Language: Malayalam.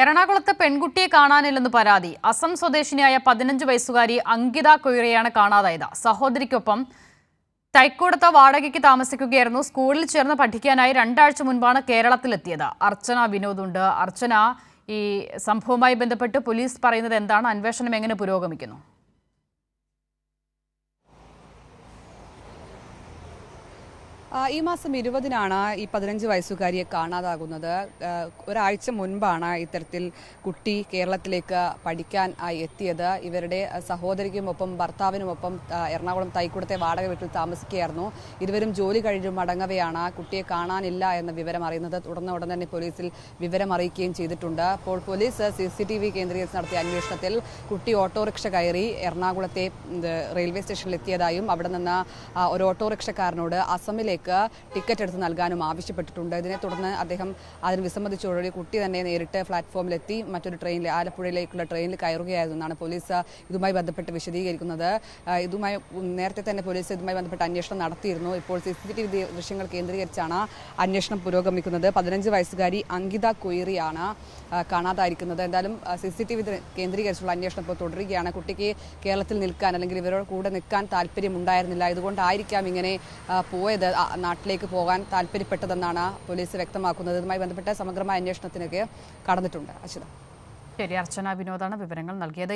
എറണാകുളത്ത് പെൺകുട്ടിയെ കാണാനില്ലെന്ന് പരാതി. അസം സ്വദേശിനിയായ പതിനഞ്ച് വയസ്സുകാരി അങ്കിത കൊയ്റയാണ് കാണാതായത്. സഹോദരിക്കൊപ്പം തൈക്കൂടത്ത് വാടകയ്ക്ക് താമസിക്കുകയായിരുന്നു. സ്കൂളിൽ ചേർന്ന് പഠിക്കാനായി രണ്ടാഴ്ച മുൻപാണ് കേരളത്തിലെത്തിയത്. അർച്ചന വിനോദുണ്ട്. അർച്ചന ഈ സംഭവവുമായി ബന്ധപ്പെട്ട് പോലീസ് പറയുന്നത് എന്താണ്? അന്വേഷണം എങ്ങനെ പുരോഗമിക്കുന്നു? ഈ മാസം ഇരുപതിനാണ് ഈ പതിനഞ്ച് വയസ്സുകാരിയെ കാണാതാകുന്നത്. ഒരാഴ്ച മുൻപാണ് ഇത്തരത്തിൽ കുട്ടി കേരളത്തിലേക്ക് പഠിക്കാൻ ആയി എത്തിയത്. ഇവരുടെ സഹോദരിക്കുമൊപ്പം ഭർത്താവിനുമൊപ്പം എറണാകുളം തൈക്കുടത്തെ വാടക വീട്ടിൽ താമസിക്കുകയായിരുന്നു. ഇരുവരും ജോലി കഴിഞ്ഞു മടങ്ങവെയാണ്. കുട്ടിയെ കാണാനില്ല എന്ന വിവരം അറിയുന്നത് തുടർന്ന് ഉടൻ തന്നെ പോലീസിൽ വിവരം അറിയിക്കുകയും ചെയ്തിട്ടുണ്ട്. അപ്പോൾ police C C T V കേന്ദ്രീകരിച്ച് നടത്തിയ അന്വേഷണത്തിൽ കുട്ടി ഓട്ടോറിക്ഷ കയറി എറണാകുളത്തെ റെയിൽവേ സ്റ്റേഷനിൽ എത്തിയതായും അവിടെ നിന്ന് ഒരു ഓട്ടോറിക്ഷക്കാരനോട് അസമിലേക്ക് ടിക്കറ്റ് എടുത്ത് നൽകാനും ആവശ്യപ്പെട്ടിട്ടുണ്ട്. ഇതിനെ തുടർന്ന് അദ്ദേഹം അതിന് വിസമ്മതിച്ചോടുകൂടി കുട്ടി തന്നെ നേരിട്ട് പ്ലാറ്റ്ഫോമിലെത്തി മറ്റൊരു ട്രെയിനിൽ ആലപ്പുഴയിലേക്കുള്ള ട്രെയിനിൽ കയറുകയായിരുന്നു എന്നാണ് പോലീസ് ഇതുമായി ബന്ധപ്പെട്ട് വിശദീകരിക്കുന്നത്. ഇതുമായി നേരത്തെ തന്നെ പോലീസ് ഇതുമായി ബന്ധപ്പെട്ട് അന്വേഷണം നടത്തിയിരുന്നു. ഇപ്പോൾ സി സി ടി വി ദൃശ്യങ്ങൾ കേന്ദ്രീകരിച്ചാണ് അന്വേഷണം പുരോഗമിക്കുന്നത്. പതിനഞ്ച് വയസ്സുകാരി അങ്കിത കൊയ്റിയാണ് കാണാതായിരിക്കുന്നത്. എന്തായാലും സി സി ടി വി കേന്ദ്രീകരിച്ചുള്ള അന്വേഷണം ഇപ്പോൾ തുടരുകയാണ്. കുട്ടിക്ക് കേരളത്തിൽ നിൽക്കാൻ അല്ലെങ്കിൽ ഇവരോട് കൂടെ നിൽക്കാൻ താല്പര്യമുണ്ടായിരുന്നില്ല. ഇതുകൊണ്ടായിരിക്കാം ഇങ്ങനെ പോയത്. നാട്ടിലേക്ക് പോകാൻ താല്പര്യപ്പെട്ടതെന്നാണ് പോലീസ് വ്യക്തമാക്കുന്നത്. ഇതുമായി ബന്ധപ്പെട്ട സമഗ്രമായ അന്വേഷണത്തിനൊക്കെ കടന്നിട്ടുണ്ട് അച്യുത ശരി അർച്ചന വിനോദാണ് വിവരങ്ങൾ നൽകിയത്.